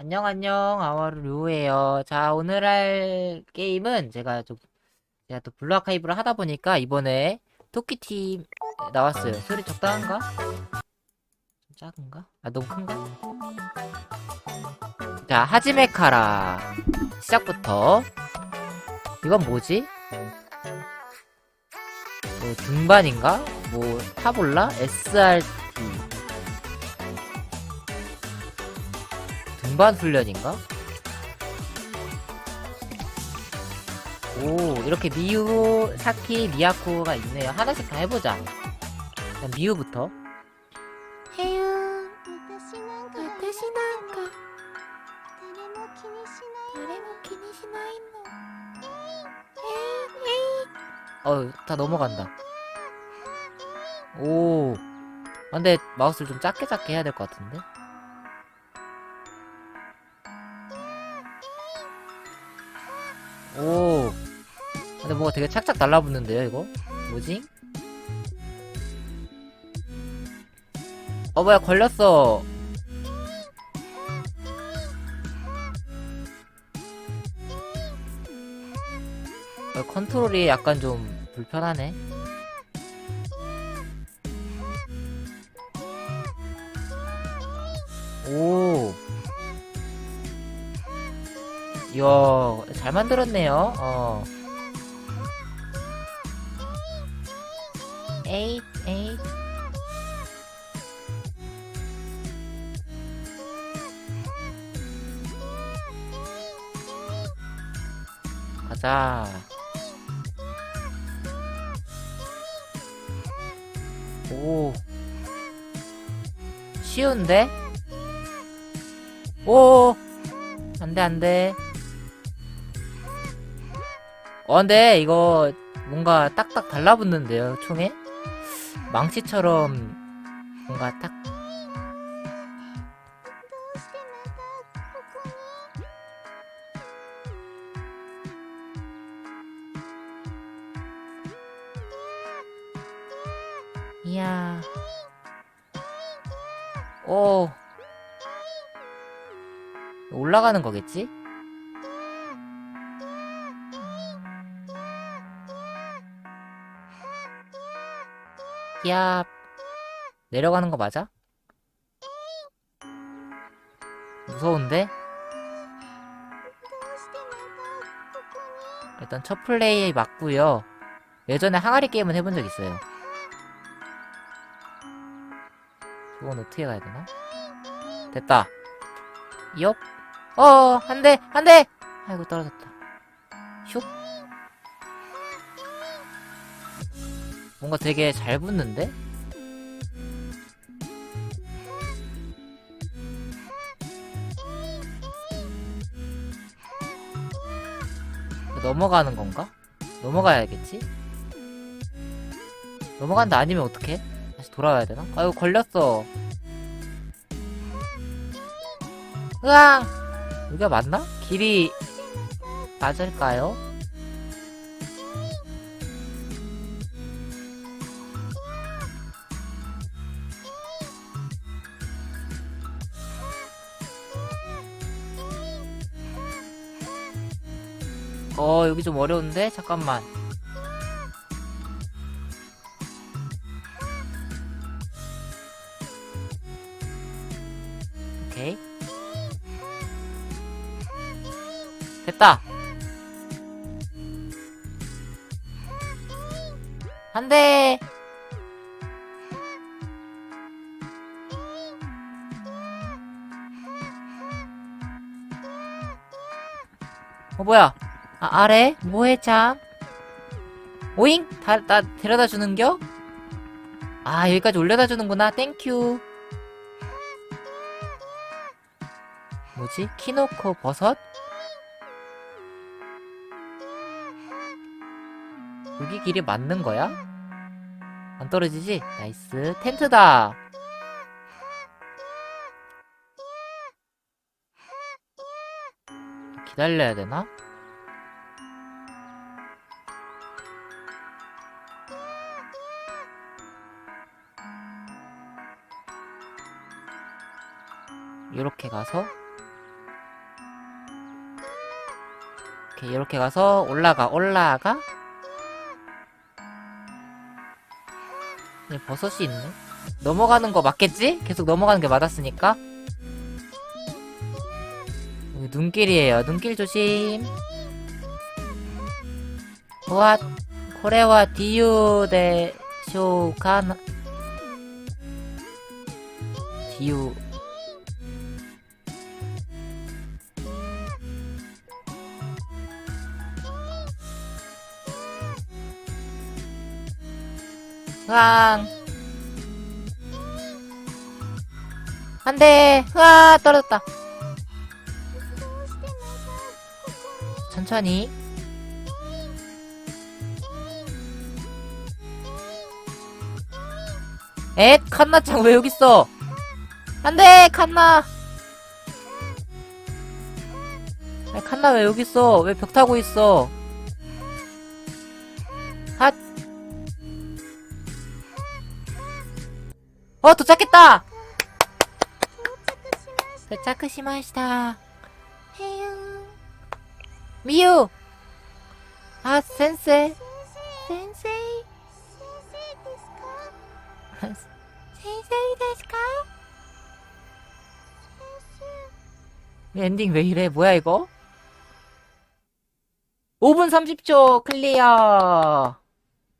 안녕, 안녕, 아와루 류예요. 자, 오늘 할 게임은 제가 좀, 제가 또 블루 아카이브를 하다 보니까 이번에 토끼팀 나왔어요. 소리 적당한가? 좀 작은가? 아, 너무 큰가? 자, 하지메카라. 시작부터. 이건 뭐지? 뭐, 중반인가? 뭐, 타볼라? SRT. 등반 훈련인가? 오 이렇게 미우, 사키, 미야코가 있네요. 하나씩 다 해보자. 일단 미우부터. 해유 어다 넘어간다. 오. 아, 근데 마우스를 좀 작게 작게 해야 될 것 같은데? 오. 근데 뭐가 되게 착착 달라붙는데요, 이거? 뭐지? 어, 뭐야, 걸렸어. 어, 컨트롤이 약간 좀 불편하네. 오. 이야, 잘 만들었네요. 어. 에잇, 에잇. 가자. 오. 쉬운데? 오! 안 돼, 안 돼. 어 근데 이거 뭔가 딱딱 달라붙는데요 총에? 망치처럼 뭔가 딱 이야 오 올라가는 거겠지? 히압 내려가는 거 맞아? 무서운데? 일단 첫 플레이 맞고요. 예전에 항아리 게임은 해본 적 있어요. 이건 어떻게 가야 되나? 됐다. 이업 어어 한대 한대 아이고 떨어졌다. 슉. 뭔가 되게 잘 붙는데? 넘어가는 건가? 넘어가야겠지? 넘어간다 아니면 어떡해? 다시 돌아와야 되나? 아이고 걸렸어 으앙 여기가 맞나? 길이 맞을까요? 어 여기 좀 어려운데? 잠깐만. 오케이. 됐다. 안돼 어 뭐야 아, 아래? 뭐해, 참? 오잉? 다, 나 데려다 주는겨? 아, 여기까지 올려다 주는구나. 땡큐. 뭐지? 키노코 버섯? 여기 길이 맞는 거야? 안 떨어지지? 나이스. 텐트다. 기다려야 되나? 이렇게 가서 오케이 이렇게 가서 올라가 올라가? 네, 버섯이 있네. 넘어가는 거 맞겠지? 계속 넘어가는 게 맞았으니까. 눈길이에요. 눈길 조심. 와 코레와 디유 데 쇼카나 디유 으앙. 안 돼. 으아 떨어졌다. 천천히. 엣 칸나짱 왜 여기 있어? 안 돼 칸나. 아니, 칸나 왜 여기 있어? 왜 벽 타고 있어 어, 도착했다! 到着しました 도착しました. へよ 미유! 아, 센세. 先生先生。先生ですか 先生ですか? 先 엔딩 왜 이래? 뭐야, 이거? 5분 30초 클리어.